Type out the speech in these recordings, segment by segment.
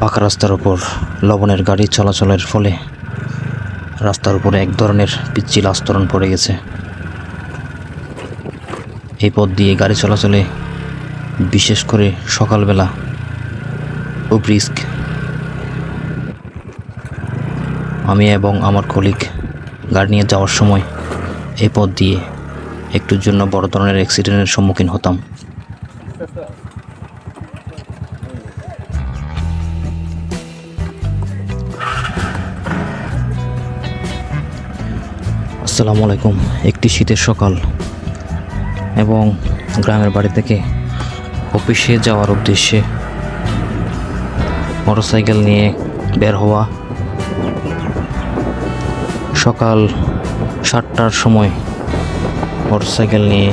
পাকা রাস্তার ওপর লবণের গাড়ি চলাচলের ফলে রাস্তার উপরে এক ধরনের পিচ্ছিল আস্তরণ পড়ে গেছে। এই পথ দিয়ে গাড়ি চলাচলে বিশেষ করে সকালবেলা খুব রিস্ক। আমি এবং আমার কলিগ গাড়ি নিয়ে যাওয়ার সময় এই পথ দিয়ে একটুর জন্য বড় ধরনের অ্যাক্সিডেন্টের সম্মুখীন হতাম। আসসালামু আলাইকুম। একটি শীতের সকাল এবং গ্রামের বাড়ি থেকে অফিসে যাওয়ার উদ্দেশ্যে মোটরসাইকেল নিয়ে বের হওয়া। সকাল সাতটার সময় মোটরসাইকেল নিয়ে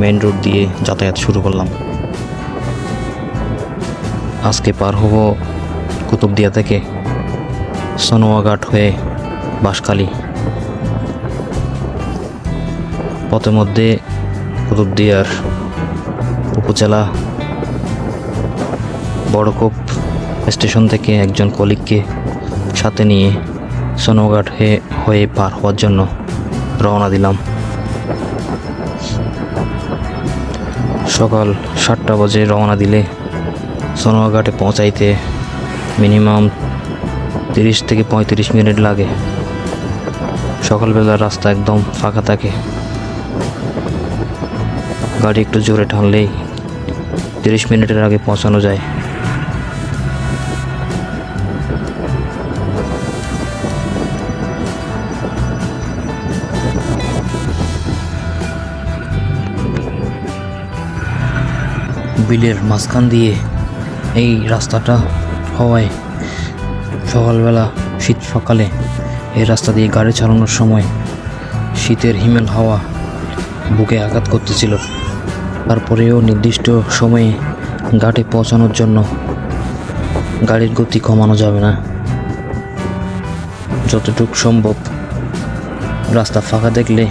মেন রোড দিয়ে যাতায়াত শুরু করলাম। আজকে পার হব কুতুবদিয়া থেকে সোনোয়াঘাট হয়ে বাঁশখালী। পথের মধ্যে কুতুবদিয়ার উপজেলা বড়কোপ স্টেশন থেকে একজন কলিগকে সাথে নিয়ে সোনোঘাট হয়ে হয়ে পার হওয়ার জন্য রওনা দিলাম। সকাল সাতটা বাজে রওনা দিলে সোনোঘাটে পৌঁছাইতে মিনিমাম তিরিশ থেকে পঁয়ত্রিশ মিনিট লাগে। সকালবেলা রাস্তা একদম ফাঁকা থাকে। গাড়ি একটু জোরে টানলেই তিরিশ মিনিটের আগে পৌঁছানো যায়। বিলের মাঝখান দিয়ে এই রাস্তাটা হওয়ায় সকালবেলা শীত সকালে এই রাস্তা দিয়ে গাড়ি চালানোর সময় শীতের হিমেল হাওয়া বুকে আঘাত করতেছিল। তারপরেও নির্দিষ্ট সময়ে ঘাটে পৌঁছানোর জন্য গাড়ির গতি কমানো যাবে না। যতটুকু সম্ভব রাস্তা ফাঁকা দেখলে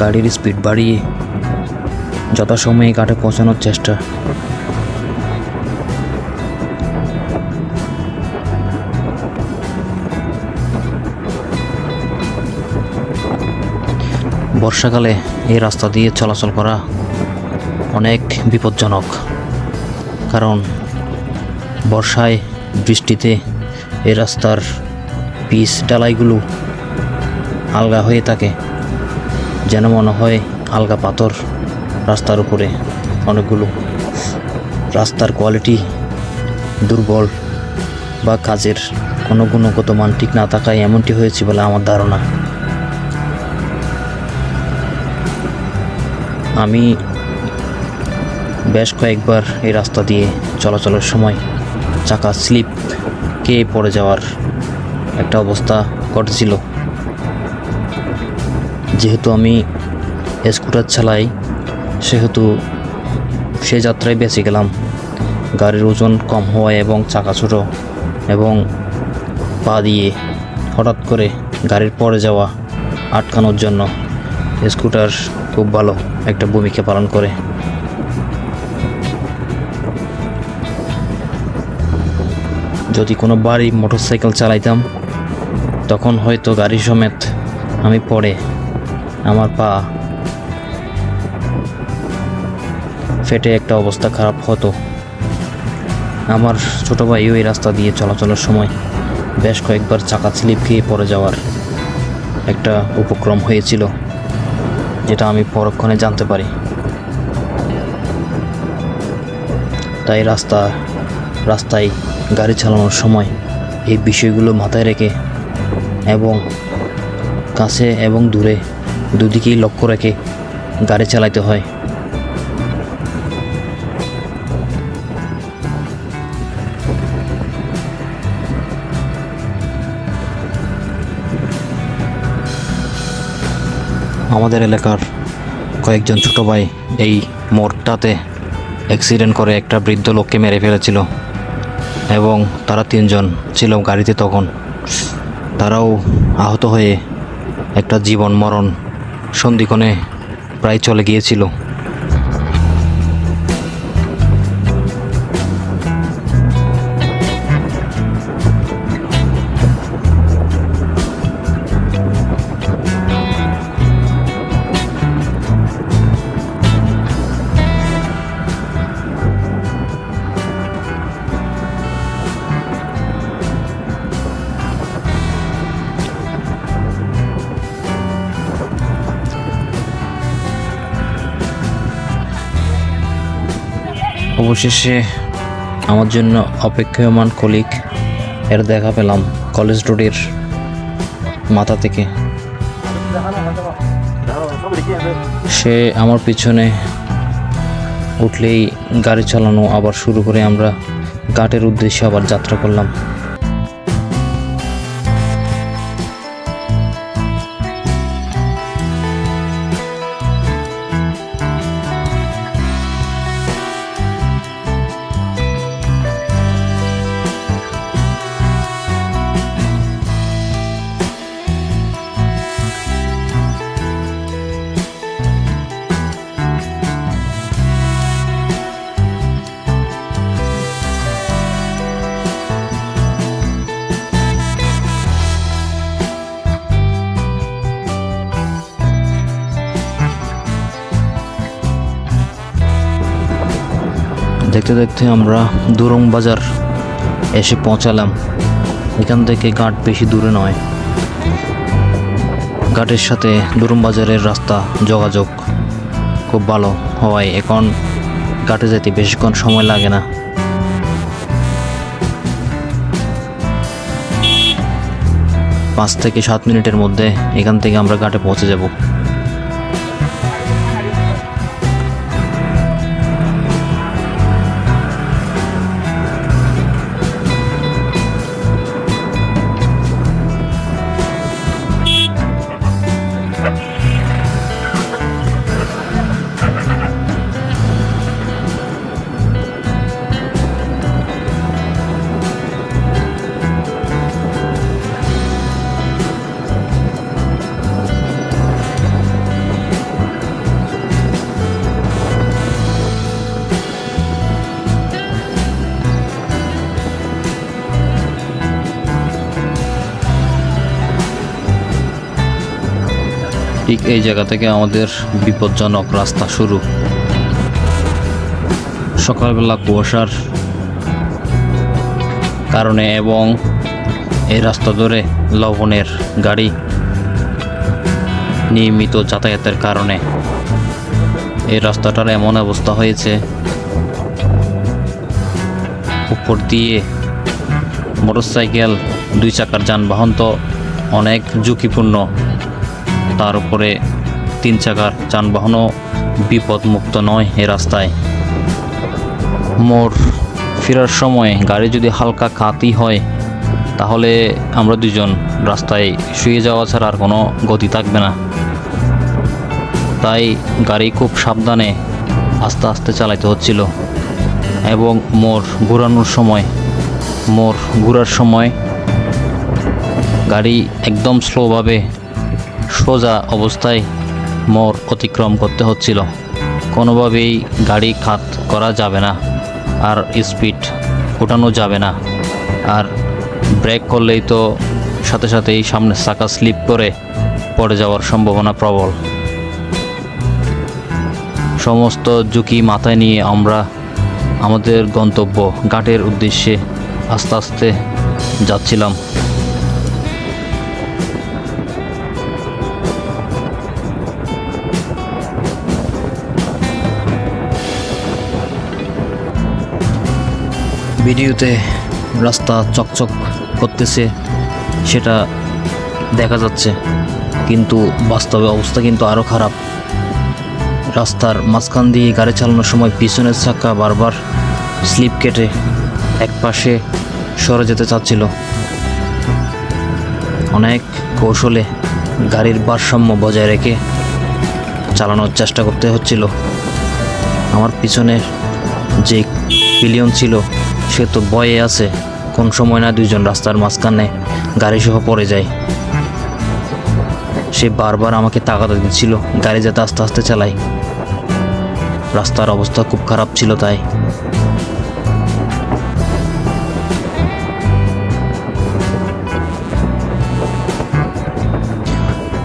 গাড়ির স্পিড বাড়িয়ে যথাসময়ে ঘাটে পৌঁছানোর চেষ্টা। বর্ষাকালে এই রাস্তা দিয়ে চলাচল করা অনেক বিপজ্জনক। কারণ বর্ষায় বৃষ্টিতে এ রাস্তার পিচ ডালাইগুলো আলগা হয়ে থাকে, যেন মনে হয় আলগা পাথর রাস্তার উপরে অনেকগুলো। রাস্তার কোয়ালিটি দুর্বল বা কাজের কোনো গুণগত মান ঠিক না থাকায় এমনটি হয়েছে বলে আমার ধারণা। আমি বেশ কয়েকবার এই রাস্তা দিয়ে চলাচলের সময় চাকা স্লিপ কে পড়ে যাওয়ার একটা অবস্থা ঘটেছিল। যেহেতু আমি স্কুটার চালাই, সেহেতু সে যাত্রায় বেঁচে গেলাম। গাড়ির ওজন কম হওয়ায় এবং চাকা ছোটো এবং পা দিয়ে হঠাৎ করে গাড়ির পড়ে যাওয়া আটকানোর জন্য স্কুটার খুব ভালো একটা ভূমিকা পালন করে। যদি কোনো বাড়ি মোটরসাইকেল চালাইতাম, তখন হয়তো গাড়ি সমেত আমি পড়ে আমার পা ফেটে একটা অবস্থা খারাপ হতো। আমার ছোটো ভাইও এই রাস্তা দিয়ে চলাচলের সময় বেশ কয়েকবার চাকা স্লিপ খেয়ে পড়ে যাওয়ার একটা উপক্রম হয়েছিল, যেটা আমি পরক্ষণে জানতে পারি। তাই রাস্তা, রাস্তায় গাড়ি চালানোর সময় এই বিষয়গুলো মাথায় রেখে এবং কাছে এবং দূরে দুদিকেই লক্ষ্য রেখে গাড়ি চালাতে হয়। আমাদের এলাকার কয়েকজন ছোট ভাই এই মোড়টাতে অ্যাক্সিডেন্ট করে একটা বৃদ্ধ লোককে মেরে ফেলেছিল। এবং তারা তিনজন ছিল গাড়িতে তখন। তারাও আহত হয়ে একটা জীবন মরণ সন্ধিক্ষণে প্রায় চলে গিয়েছিল। অবশেষে আমার জন্য অপেক্ষমান কলিক এর দেখা পেলাম কলেজ রোডের মাথা থেকে। সে আমার পিছনে উঠলেই গাড়ি চালানো আবার শুরু করে আমরা ঘাটের উদ্দেশ্যে আবার যাত্রা করলাম। দেখতে দেখতে আমরা দুরং বাজার এসে পৌঁছালাম। এখান থেকে ঘাট বেশি দূরে নয়। ঘাটের সাথে দুরং বাজারের রাস্তা যোগাযোগ খুব ভালো হওয়ায় এখন ঘাটে যেতে বেশিক্ষণ সময় লাগে না। পাঁচ থেকে সাত মিনিটের মধ্যে এখান থেকে আমরা ঘাটে পৌঁছে যাব। এই জায়গা থেকে আমাদের বিপজ্জনক রাস্তা শুরু। সকালবেলা কুয়াশার কারণে এবং এই রাস্তা ধরে লবণের গাড়ি নিয়মিত যাতায়াতের কারণে এই রাস্তাটার এমন অবস্থা হয়েছে, উপর দিয়ে মোটরসাইকেল, দুই চাকার যানবাহন তো অনেক ঝুঁকিপূর্ণ। তার উপরে তিন চাকার যানবাহনও বিপদমুক্ত নয় এ রাস্তায়। মোর ফেরার সময় গাড়ি যদি হালকা কাতি হয়, তাহলে আমরা দুজন রাস্তায় শুয়ে যাওয়া ছাড়া আর কোনো গতি থাকবে না। তাই গাড়ি খুব সাবধানে আস্তে আস্তে চালাতে হচ্ছিল এবং মোর ঘোরানোর সময় মোর ঘোরার সময় গাড়ি একদম স্লোভাবে সোজা অবস্থায় মোড় অতিক্রম করতে হচ্ছিল। কোনোভাবেই গাড়ি খাত করা যাবে না আর স্পিড ওঠানো যাবে না। আর ব্রেক করলেই তো সাথে সাথেই সামনে চাকা স্লিপ করে পড়ে যাওয়ার সম্ভাবনা প্রবল। সমস্ত ঝুঁকি মাথায় নিয়ে আমরা আমাদের গন্তব্য ঘাটের উদ্দেশ্যে আস্তে আস্তে যাচ্ছিলাম। ভিডিওতে রাস্তা চকচক করতেছে, সেটা দেখা যাচ্ছে। কিন্তু বাস্তবে অবস্থা কিন্তু আরও খারাপ। রাস্তার মাঝখান দিয়ে গাড়ি চালানোর সময় পিছনের চাকা বারবার স্লিপ কেটে এক পাশে সরে যেতে চাচ্ছিল। অনেক কৌশলে গাড়ির ভারসাম্য বজায় রেখে চালানোর চেষ্টা করতে হচ্ছিল। আমার পিছনে যে পিলিয়ন ছিল সে তো ভয়ে আছে, কোন সময় না দুইজন রাস্তার মাঝখানে গাড়ি সহ পড়ে যায়। সে বারবার আমাকে তাকাতে দিচ্ছিল, গাড়ি যাতে আস্তে আস্তে চালাই রাস্তার অবস্থা খুব খারাপ ছিল তাই।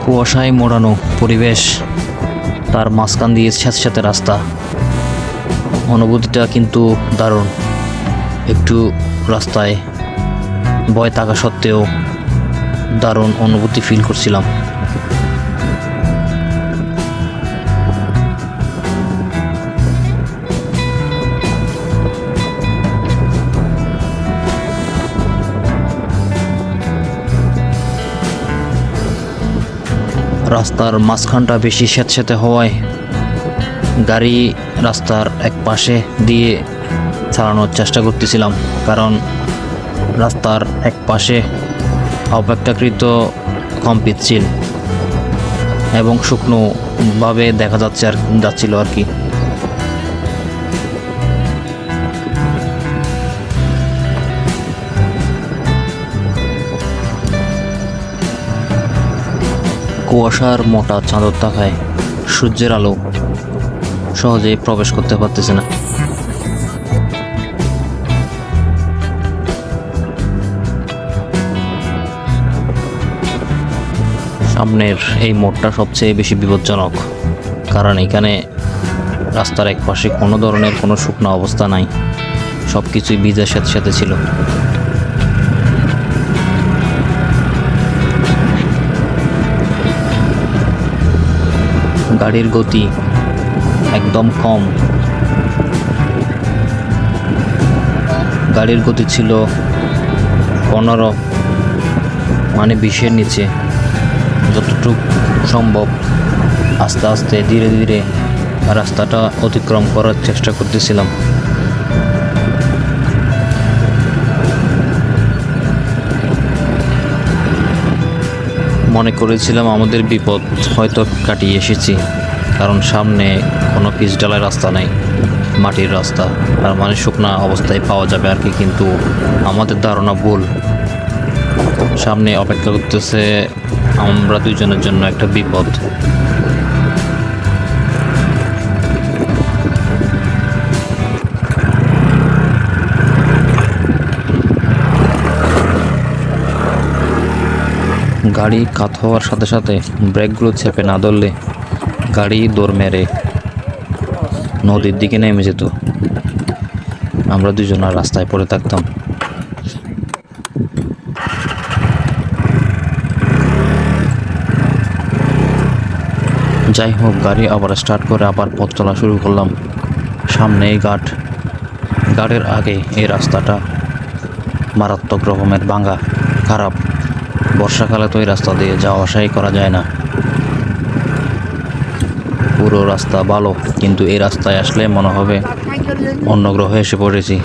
কুয়াশায় মোড়ানো পরিবেশ, তার মাঝখান দিয়ে সাথে রাস্তা। অনুভূতিটা কিন্তু দারুণ। একটু রাস্তায় ভয় থাকা সত্ত্বেও দারুণ অনুভূতি ফিল করছিলাম। রাস্তার মাঝখানটা বেশি স্যাঁতস্যাঁতে হওয়ায় গাড়ি রাস্তার এক পাশে দিয়ে চালানোর চেষ্টা করতেছিলাম, কারণ রাস্তার এক পাশে অপেক্ষাকৃত পিচ্ছিল এবং শুকনোভাবে দেখা যাচ্ছে আর যাচ্ছিল আর কি। কুয়াশার মোটা চাঁদর থাকায় সূর্যের আলো সহজেই প্রবেশ করতে পারতেছে না। সামনের এই মোড়টা সবচেয়ে বেশি বিপজ্জনক। কারণ এখানে রাস্তার এক পাশে কোনো ধরনের কোনো শুকনো অবস্থা নাই। সব কিছুই বীজের সাথে সাথে ছিল। গাড়ির গতি একদম কম। গাড়ির গতি ছিল পনেরো মানে বিশের নিচে। যতটুকু সম্ভব আস্তে আস্তে ধীরে ধীরে রাস্তাটা অতিক্রম করার চেষ্টা করতেছিলাম। মনে করেছিলাম আমাদের বিপদ হয়তো কাটিয়ে এসেছি, কারণ সামনে কোনো পিচ ডালার রাস্তা নেই, মাটির রাস্তা তার মানে শুকনা অবস্থায় পাওয়া যাবে আর কি, কিন্তু আমাদের ধারণা ভুল। সামনে অপেক্ষা করতেছে আমরা দুজনের জন্য একটা বিপদ। গাড়ি কাত হওয়ার সাথে সাথে ব্রেকগুলো চেপে না ধরলে গাড়ি দৌড় মেরে নদীর দিকে নেমে যেত। আমরা দুজন আর রাস্তায় পড়ে থাকতাম। যাই হোক গাড়ি আবার স্টার্ট করে আবার পথ চলা শুরু করলাম। সামনে এই ঘাট। ঘাটের আগে এই রাস্তাটা মারাত্মক রকমের ভাঙা, খারাপ। বর্ষাকালে তো এই রাস্তা দিয়ে যাওয়া আসাই করা যায় না। পুরো রাস্তা ভালো, কিন্তু এই রাস্তায় আসলে মনে হবে অন্য গ্রহে এসে পড়েছি।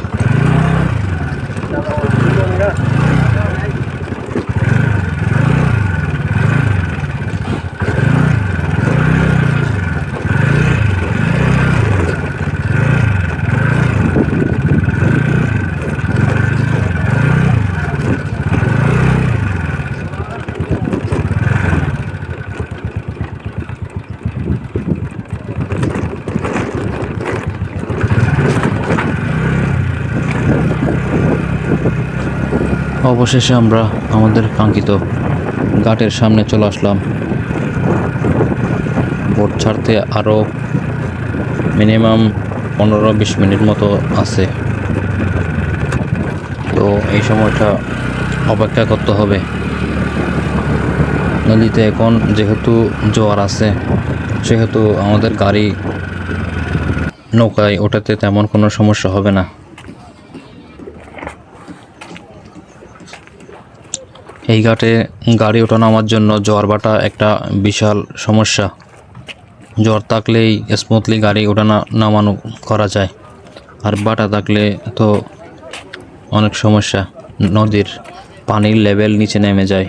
অবশেষে আমরা আমাদের কাঙ্ক্ষিত ঘাটের সামনে চলে আসলাম। বোট ছাড়তে আরও মিনিমাম পনেরো বিশ মিনিট মতো আছে। তো এই সময়টা অপেক্ষা করতে হবে। নদীতে এখন যেহেতু জোয়ার আছে, সেহেতু আমাদের গাড়ি নৌকায় ওঠাতে তেমন কোনো সমস্যা হবে না। এই ঘাটে গাড়ি ওঠানো আমার জন্য জ্বর বাটা একটা বিশাল সমস্যা। জ্বর থাকলেই স্মুথলি গাড়ি ওঠানো, নামানো করা যায়। আর বাটা থাকলে তো অনেক সমস্যা। নদীর পানির লেভেল নিচে নেমে যায়,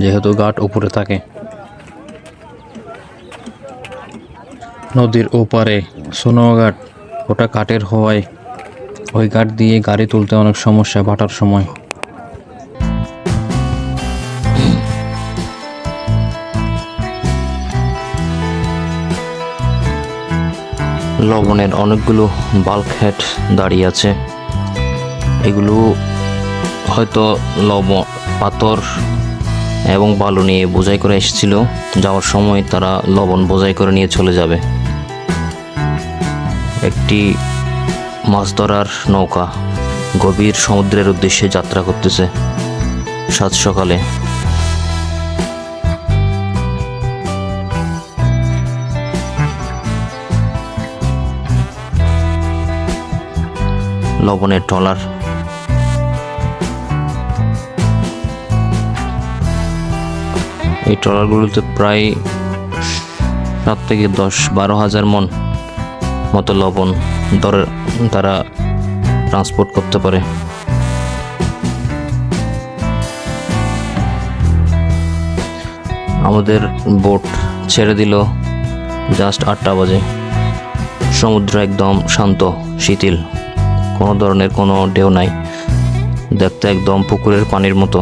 যেহেতু ঘাট উপরে থাকে। নদীর ওপারে সোনোঘাট ওটা কাঠের হওয়ায় ওই ঘাট দিয়ে গাড়ি তুলতে অনেক সমস্যা ভাটার সময়। লবণের অনেকগুলো বাল্ক হেড দাঁড়িয়ে আছে। এগুলো হয়তো লবণ, পাথর এবং বালু নিয়ে বোঝাই করে এসেছিল। যাওয়ার সময় তারা লবণ বোঝাই করে নিয়ে চলে যাবে। একটি মাছ ধরার নৌকা গভীর সমুদ্রের উদ্দেশ্যে যাত্রা করতেছে। সাত সকালে লবণের ট্রলার এই ট্রলারগুলোতে প্রায় সাত থেকে দশ, বারো হাজার মন মতো লবণ দরে তারা ট্রান্সপোর্ট করতে পারে। আমাদের বোট ছেড়ে দিল জাস্ট আটটা বাজে। সমুদ্র একদম শান্ত, শিথিল। কোনো ধরনের কোনো ঢেউ নাই। দেখতে একদম পুকুরের পানির মতো।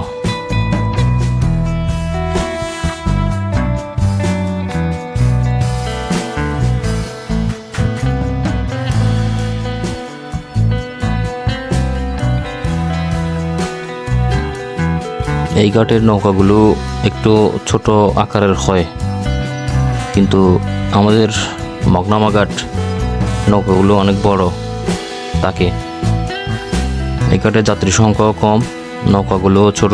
এই ঘাটের নৌকাগুলো একটু ছোট আকারের হয়। কিন্তু আমাদের মগনামা ঘাট নৌকাগুলো অনেক বড়। থাকে ঘাটে যাত্রী সংখ্যাও কম, নৌকাগুলো ছোট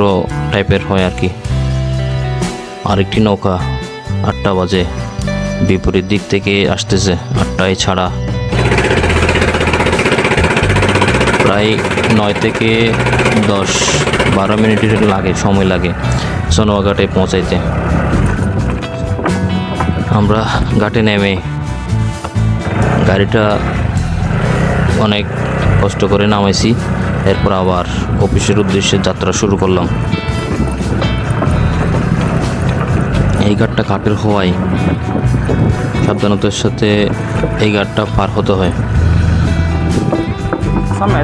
টাইপের হয় আর কি। আরেকটি নৌকা আটটা বাজে, বিপরীত দিক থেকে আসতেছে আটটায় ছাড়া। প্রায় নয় থেকে দশ, বারো মিনিটের লাগে, সময় লাগে সোনোয়া ঘাটে পৌঁছাইতে। আমরা ঘাটে নেমে গাড়িটা অনেক কষ্ট করে নামাইছি। এরপর আবার অফিসের উদ্দেশ্যে যাত্রা শুরু করলাম। এই ঘাটটা ঘাটের হওয়ায় সাবধানতার সাথে এই ঘাটটা পার হতে হয়। সামনে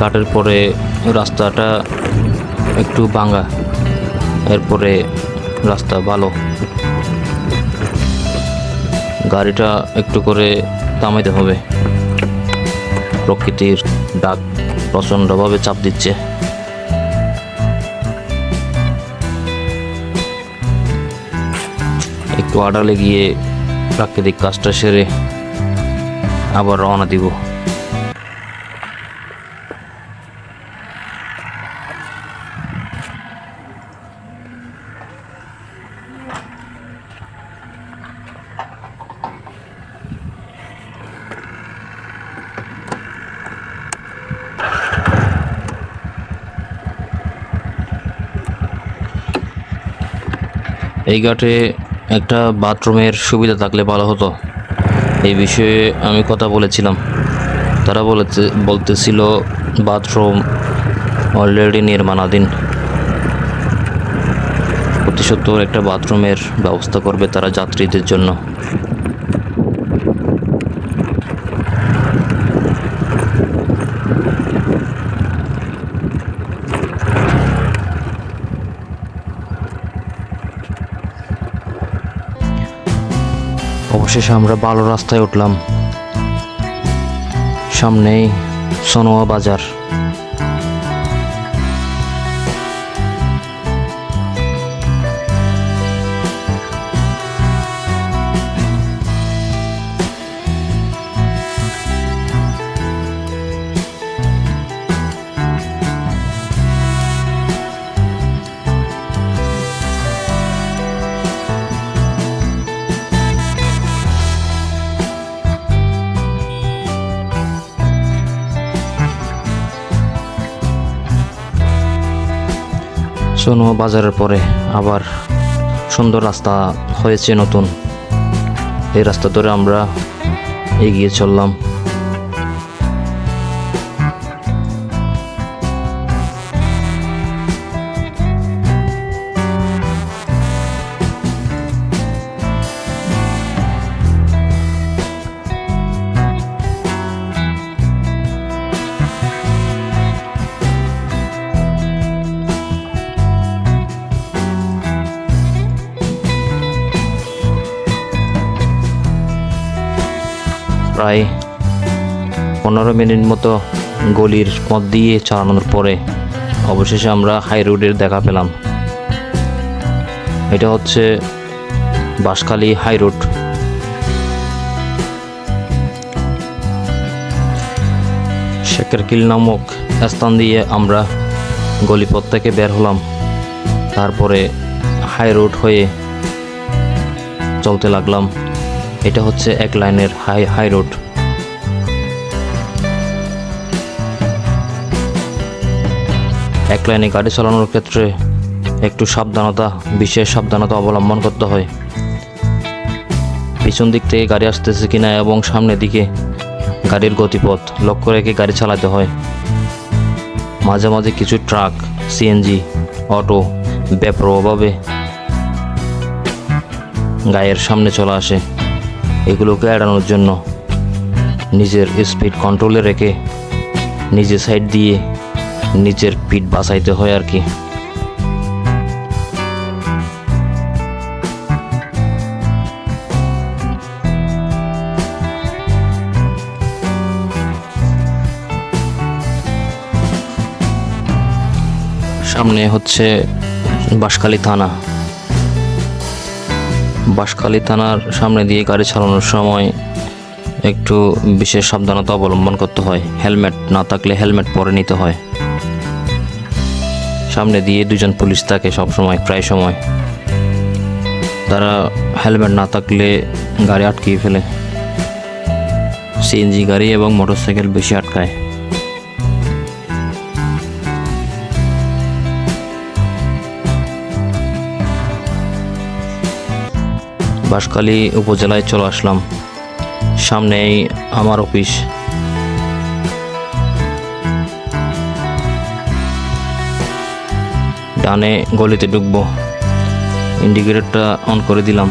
ঘাটের পরে রাস্তাটা একটু ভাঙা। এরপরে রাস্তা ভালো। গাড়িটা একটু করে থামাইতে হবে। প্রকৃতির ডাক প্রচণ্ডভাবে চাপ দিচ্ছে। একটু আড়ালে গিয়ে প্রাকৃতিক কাজটা সেরে আবার রওনা দিব। এই ঘাটে একটা বাথরুমের সুবিধা থাকলে ভালো হতো। এই বিষয়ে আমি কথা বলেছিলাম। তারা বলেছে, বলতেছিল, বাথরুম অলরেডি নির্মাণাধীন। অতি সত্তর একটা বাথরুমের ব্যবস্থা করবে তারা যাত্রীদের জন্য। অবশেষে আমরা ভালো রাস্তায় উঠলাম। সামনেই সোনোয়া বাজার। সোনোয়া বাজারের পরে আবার সুন্দর রাস্তা হয়েছে নতুন। এই রাস্তা ধরে আমরা এগিয়ে চললাম। প্রায় পনেরো মিনিট মতো গলির পথ দিয়ে চালানোর পরে অবশেষে আমরা হাই রোডের দেখা পেলাম। এটা হচ্ছে বাঁশখালী হাই রোড। শেখের কিল নামক স্থান দিয়ে আমরা গলিপথ থেকে বের হলাম। তারপরে হাই রোড হয়ে চলতে লাগলাম। এটা হচ্ছে এক লাইনের হাই হাই রোড। এক লাইনে গাড়ি চালানোর ক্ষেত্রে একটু সাবধানতা, বিশেষ সাবধানতা অবলম্বন করতে হয়। পিছন দিক থেকে গাড়ি আসতেছে কিনা এবং সামনের দিকে গাড়ির গতিপথ লক্ষ্য রেখে গাড়ি চালাতে হয়। মাঝে মাঝে কিছু ট্রাক সিএনজি অটো বেপরোভাবে গায়ের সামনে চলে আসে। এগুলোকে এড়ানোর জন্য নিজের স্পিড কন্ট্রোলে রেখে নিজে সাইড দিয়ে নিজের পিঠ বাঁচাইতে হয় আর কি। সামনে হচ্ছে বাঁশখালী থানা। বাঁশখালী থানার সামনে দিয়ে গাড়ি চালানোর সময় একটু বিশেষ সাবধানতা অবলম্বন করতে হয়। হেলমেট না থাকলে হেলমেট পরে নিতে হয়। সামনে দিয়ে দুজন পুলিশ থাকে সব সময় প্রায় সময়। তারা হেলমেট না থাকলে গাড়ি আটকিয়ে ফেলে। সিএনজি গাড়ি এবং মোটরসাইকেল বেশি আটকায়। বাঁশখালী উপজেলায় চলে আসলাম। সামনেই আমার অফিস। ডানে গলিতে ঢুকবো। ইন্ডিকেটরটা অন করে দিলাম।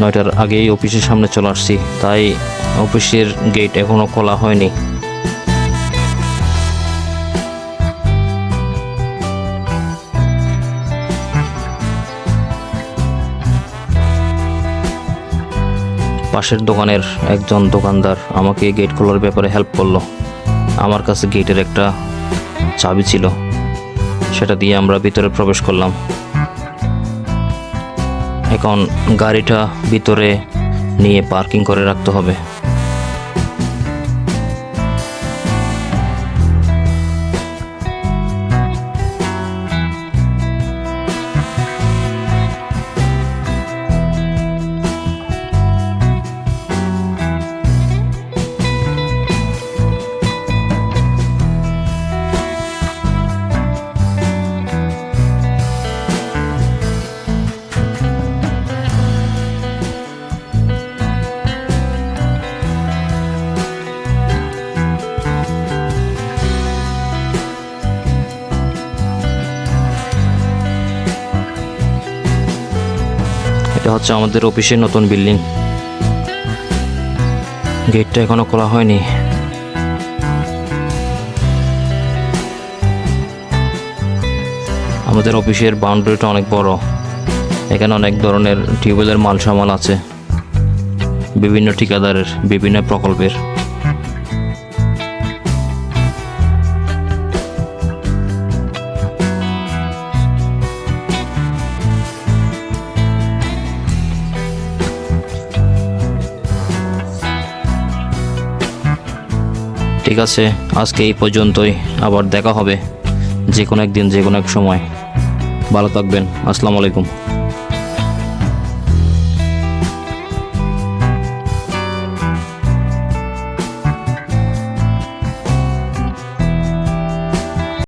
নয়টার আগেই অফিসের সামনে চলে আসছি, তাই অফিসের গেট এখনও খোলা হয়নি। পাশের দোকানের একজন দোকানদার আমাকে গেট খোলার ব্যাপারে হেল্প করল। আমার কাছে গেটের একটা চাবি ছিল। সেটা দিয়ে আমরা ভিতরে প্রবেশ করলাম। এখন গাড়িটা ভিতরে নিয়ে পার্কিং করে রাখতে হবে। হচ্ছে আমাদের অফিসের নতুন বিল্ডিং। গেটটা এখনও খোলা হয়নি। আমাদের অফিসের বাউন্ডারিটা অনেক বড়। এখানে অনেক ধরনের টিউবওয়েলের মাল সামাল আছে। বিভিন্ন ঠিকাদারের, বিভিন্ন প্রকল্পের। ঠিক আছে, আজকে এই পর্যন্তই। আবার দেখা হবে যে কোনো একদিন যে কোনো এক সময়। ভালো থাকবেন। আসসালামু আলাইকুম।